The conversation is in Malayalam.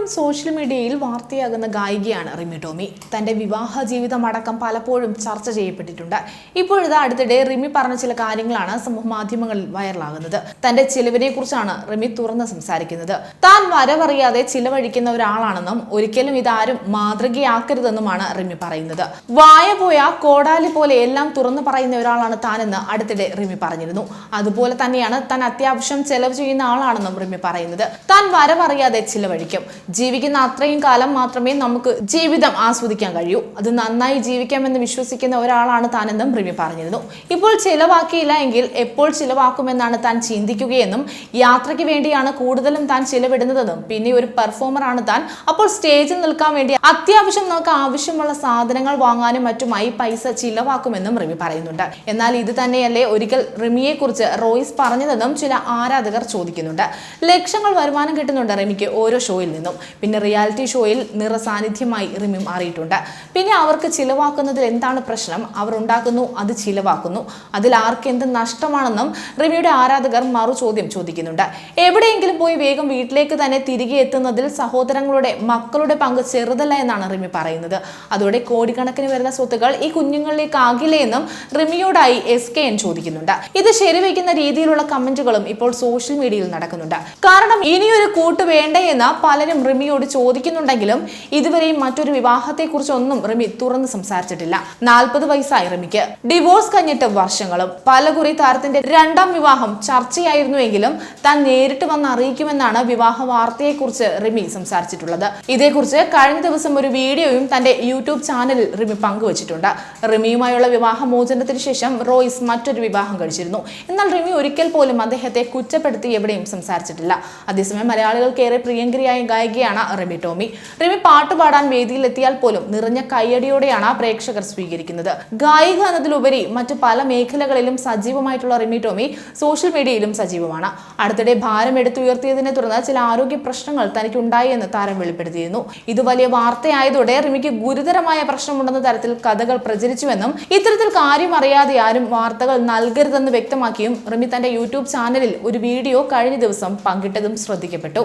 എപ്പോഴും സോഷ്യൽ മീഡിയയിൽ വാർത്തയാകുന്ന ഗായികയാണ് റിമി ടോമി. തന്റെ വിവാഹ ജീവിതം അടക്കം പലപ്പോഴും ചർച്ച ചെയ്യപ്പെട്ടിട്ടുണ്ട്. ഇപ്പോഴിതാ അടുത്തിടെ റിമി പറഞ്ഞ ചില കാര്യങ്ങളാണ് സമൂഹ മാധ്യമങ്ങളിൽ വൈറലാകുന്നത്. തന്റെ ചിലവിനെ കുറിച്ചാണ് റിമി തുറന്ന് സംസാരിക്കുന്നത്. താൻ വരവറിയാതെ ചിലവഴിക്കുന്ന ഒരാളാണെന്നും ഒരിക്കലും ഇതാരും മാതൃകയാക്കരുതെന്നുമാണ് റിമി പറയുന്നത്. വായ പോയ കോടാലി പോലെ എല്ലാം തുറന്നു പറയുന്ന ഒരാളാണ് താനെന്ന് അടുത്തിടെ റിമി പറഞ്ഞിരുന്നു. അതുപോലെ തന്നെയാണ് താൻ അത്യാവശ്യം ചെലവ് ചെയ്യുന്ന ആളാണെന്നും റിമി പറയുന്നത്. താൻ വരവറിയാതെ ചിലവഴിക്കും. ജീവിക്കുന്ന അത്രയും കാലം മാത്രമേ നമുക്ക് ജീവിതം ആസ്വദിക്കാൻ കഴിയൂ. അത് നന്നായി ജീവിക്കാമെന്ന് വിശ്വസിക്കുന്ന ഒരാളാണ് താനെന്നും റിമി പറഞ്ഞിരുന്നു. ഇപ്പോൾ ചിലവാക്കിയില്ല എങ്കിൽ എപ്പോൾ ചിലവാക്കുമെന്നാണ് താൻ ചിന്തിക്കുകയെന്നും യാത്രയ്ക്ക് വേണ്ടിയാണ് കൂടുതലും താൻ ചിലവിടുന്നതെന്നും പിന്നെ ഒരു പെർഫോമർ ആണ് താൻ. അപ്പോൾ സ്റ്റേജിൽ നിൽക്കാൻ വേണ്ടി അത്യാവശ്യം നമുക്ക് ആവശ്യമുള്ള സാധനങ്ങൾ വാങ്ങാനും മറ്റുമായി പൈസ ചിലവാക്കുമെന്നും റിമി പറയുന്നുണ്ട്. എന്നാൽ ഇത് തന്നെയല്ലേ ഒരിക്കൽ റിമിയെ കുറിച്ച് റോയിസ് പറഞ്ഞതെന്നും ചില ആരാധകർ ചോദിക്കുന്നുണ്ട്. ലക്ഷങ്ങൾ വരുമാനം കിട്ടുന്നുണ്ട് റിമിക്ക് ഓരോ ഷോയിൽ നിന്നും. പിന്നെ റിയാലിറ്റി ഷോയിൽ നിറസാന്നിധ്യമായി റിമി മാറിയിട്ടുണ്ട്. പിന്നെ അവർക്ക് ചിലവാക്കുന്നതിൽ എന്താണ് പ്രശ്നം? അവർ ഉണ്ടാക്കുന്നു അത് ചിലവാക്കുന്നു. അതിൽ ആർക്ക് എന്ത് നഷ്ടമാണെന്നും റിമിയുടെ ആരാധകർ മറു ചോദ്യം ചോദിക്കുന്നുണ്ട്. എവിടെയെങ്കിലും പോയി വേഗം വീട്ടിലേക്ക് തന്നെ തിരികെ എത്തുന്നതിൽ സഹോദരങ്ങളുടെ മക്കളുടെ പങ്ക് ചെറുതല്ല എന്നാണ് റിമി പറയുന്നത്. അതോടെ കോടിക്കണക്കിന് വരുന്ന സ്വത്തുകൾ ഈ കുഞ്ഞുങ്ങളിലേക്ക് ആകില്ലേ എന്നും റിമിയോടായി എസ് കെ എൻ ചോദിക്കുന്നുണ്ട്. ഇത് ശരിവയ്ക്കുന്ന രീതിയിലുള്ള കമന്റുകളും ഇപ്പോൾ സോഷ്യൽ മീഡിയയിൽ നടക്കുന്നുണ്ട്. കാരണം ഇനിയൊരു കൂട്ട് വേണ്ടേ എന്ന് പലരും റിമിയോട് ചോദിക്കുന്നുണ്ടെങ്കിലും ഇതുവരെയും മറ്റൊരു വിവാഹത്തെ കുറിച്ചൊന്നും റിമി തുറന്ന് സംസാരിച്ചിട്ടില്ല. നാൽപ്പത് വയസ്സായി റിമിക്ക്. ഡിവോഴ്സ് കഴിഞ്ഞിട്ട് വർഷങ്ങളും പലകുറി താരത്തിന്റെ രണ്ടാം വിവാഹം ചർച്ചയായിരുന്നുവെങ്കിലും താൻ നേരിട്ട് വന്ന് അറിയിക്കുമെന്നാണ് വിവാഹ വാർത്തയെക്കുറിച്ച് റിമി സംസാരിച്ചിട്ടുള്ളത്. ഇതേക്കുറിച്ച് കഴിഞ്ഞ ദിവസം ഒരു വീഡിയോയും തന്റെ യൂട്യൂബ് ചാനലിൽ റിമി പങ്കുവച്ചിട്ടുണ്ട്. റിമിയുമായുള്ള വിവാഹമോചനത്തിന് ശേഷം റോയ്സ് മറ്റൊരു വിവാഹം കഴിച്ചിരുന്നു. എന്നാൽ റിമി ഒരിക്കൽ പോലും അദ്ദേഹത്തെ കുറ്റപ്പെടുത്തി എവിടെയും സംസാരിച്ചിട്ടില്ല. അതേസമയം മലയാളികൾക്ക് ഏറെ പ്രിയങ്കരിയായ ഗായികയാണ് റിമി ടോമി. റിമി പാട്ട് പാടാൻ വേദിയിൽ എത്തിയാൽ പോലും നിറഞ്ഞ കയ്യടിയോടെയാണ് പ്രേക്ഷകർ സ്വീകരിക്കുന്നത്. ഗായിക എന്നതിലുപരി മറ്റു പല മേഖലകളിലും സജീവമായിട്ടുള്ള റിമി ടോമി സോഷ്യൽ മീഡിയയിലും സജീവമാണ്. അടുത്തിടെ ഭാരം എടുത്തുയർത്തിയതിനെ തുടർന്ന് ചില ആരോഗ്യ പ്രശ്നങ്ങൾ തനിക്കുണ്ടായി എന്ന് താരം വെളിപ്പെടുത്തിയിരുന്നു. ഇത് വലിയ വാർത്തയായതോടെ റിമിക്ക് ഗുരുതരമായ പ്രശ്നമുണ്ടെന്ന തരത്തിൽ കഥകൾ പ്രചരിച്ചുവെന്നും ഇത്തരത്തിൽ കാര്യം അറിയാതെ ആരും വാർത്തകൾ നൽകരുതെന്ന് വ്യക്തമാക്കിയും റിമി തന്റെ യൂട്യൂബ് ചാനലിൽ ഒരു വീഡിയോ കഴിഞ്ഞ ദിവസം പങ്കിട്ടതും ശ്രദ്ധിക്കപ്പെട്ടു.